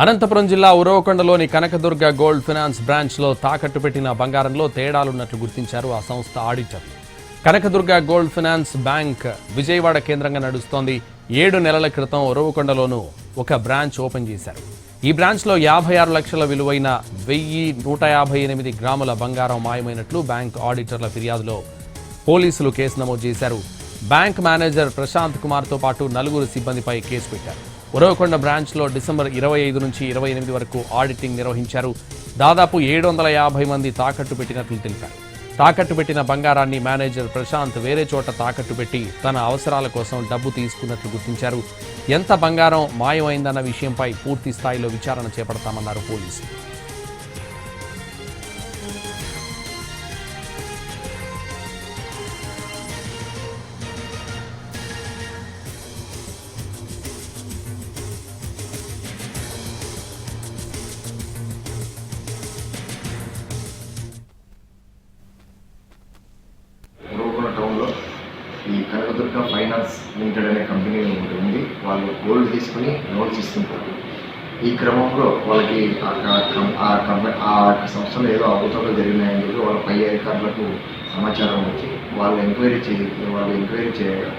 అనంతపురం జిల్లా ఉరవకొండలోని Kanakadurga gold finance బ్రాంచ్లో తాకట్టు పెట్టిన బంగారంలో తేడాలున్నట్లు గుర్తించారు ఆ సంస్థ ఆడిటర్లు Kanakadurga gold finance bank Vijayawada కేంద్రంగా నడుస్తోంది. ఏడు నెలల క్రితం ఉరవకొండలోనూ ఒక బ్రాంచ్ ఓపెన్ చేశారు. ఈ బ్రాంచ్లో యాభై ఆరు లక్షల విలువైన వెయ్యి నూట యాభై ఎనిమిది గ్రాముల బంగారం మాయమైనట్లు బ్యాంక్ ఆడిటర్ల ఫిర్యాదులో పోలీసులు కేసు నమోదు చేశారు. బ్యాంక్ మేనేజర్ ప్రశాంత్ కుమార్తో పాటు నలుగురు సిబ్బందిపై కేసు పెట్టారు. ఉరవకొండ బ్రాంచ్లో డిసెంబర్ ఇరవై ఐదు నుంచి ఇరవై ఎనిమిది వరకు ఆడిటింగ్ నిర్వహించారు. దాదాపు ఏడు వందల యాభై మంది తాకట్టు పెట్టినట్లు తెలిపారు. తాకట్టు పెట్టిన బంగారాన్ని మేనేజర్ ప్రశాంత్ వేరే చోట తాకట్టు పెట్టి తన అవసరాల కోసం డబ్బు తీసుకున్నట్లు గుర్తించారు. ఎంత బంగారం మాయమైందన్న విషయంపై పూర్తి స్థాయిలో విచారణ చేపడతామన్నారు పోలీసులు. ఈ ఫైనాన్స్ లిమిటెడ్ అనే కంపెనీ ఒకటి ఉంది వాళ్ళు గోల్డ్ తీసుకుని లోన్స్ ఇస్తుంటారు ఈ క్రమంలో వాళ్ళకి ఆ ఆ కంపెనీ ఆ సంస్థలో ఏదో అవకతవకలు జరిగినాయని చెప్పి వాళ్ళ పై అధికారులకు సమాచారం వచ్చి వాళ్ళు ఎంక్వైరీ చే వాళ్ళు ఎంక్వైరీ చేయగా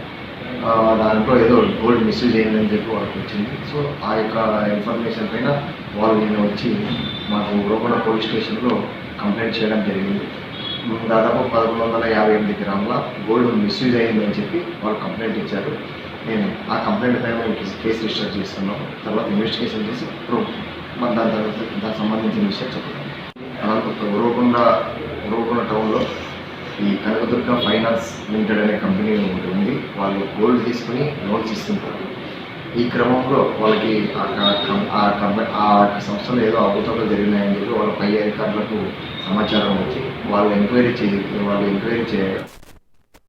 దాంట్లో ఏదో గోల్డ్ మిస్యూజ్ అయిందని చెప్పి వాళ్ళకి వచ్చింది. సో ఆ యొక్క ఇన్ఫర్మేషన్ పైన వాళ్ళు నేను వచ్చి మాకు ఉరవకొండ పోలీస్ స్టేషన్లో కంప్లైంట్ చేయడం జరిగింది. దాదాపు పదకొండు వందల యాభై ఎనిమిది గ్రాముల గోల్డ్ మిస్యూజ్ అయిందని చెప్పి వాళ్ళు కంప్లైంట్ ఇచ్చారు. నేను ఆ కంప్లైంట్ పైన మేము కేసు రిజిస్టర్ చేస్తున్నాం తర్వాత ఇన్వెస్టిగేషన్ చేసి ప్రూఫ్ మన దాని తర్వాత దానికి సంబంధించిన విషయం చెప్తాను. అనంతపురం ఉరవకొండ ఉరవకొండ టౌన్లో ఈ కనకదుర్గ ఫైనాన్స్ లిమిటెడ్ అనే కంపెనీ ఉంటుంది వాళ్ళు గోల్డ్ తీసుకుని లోన్స్ ఇస్తుంటారు. ఈ క్రమంలో వాళ్ళకి ఆ ఆ కంపెనీ ఆ సంస్థలో ఏదో అద్భుతంగా జరిగినాయని చెప్పి వాళ్ళ పై అధికారులకు సమాచారం వచ్చి వాళ్ళు ఎంక్వైరీ చే వాళ్ళు ఎంక్వైరీ చేయడం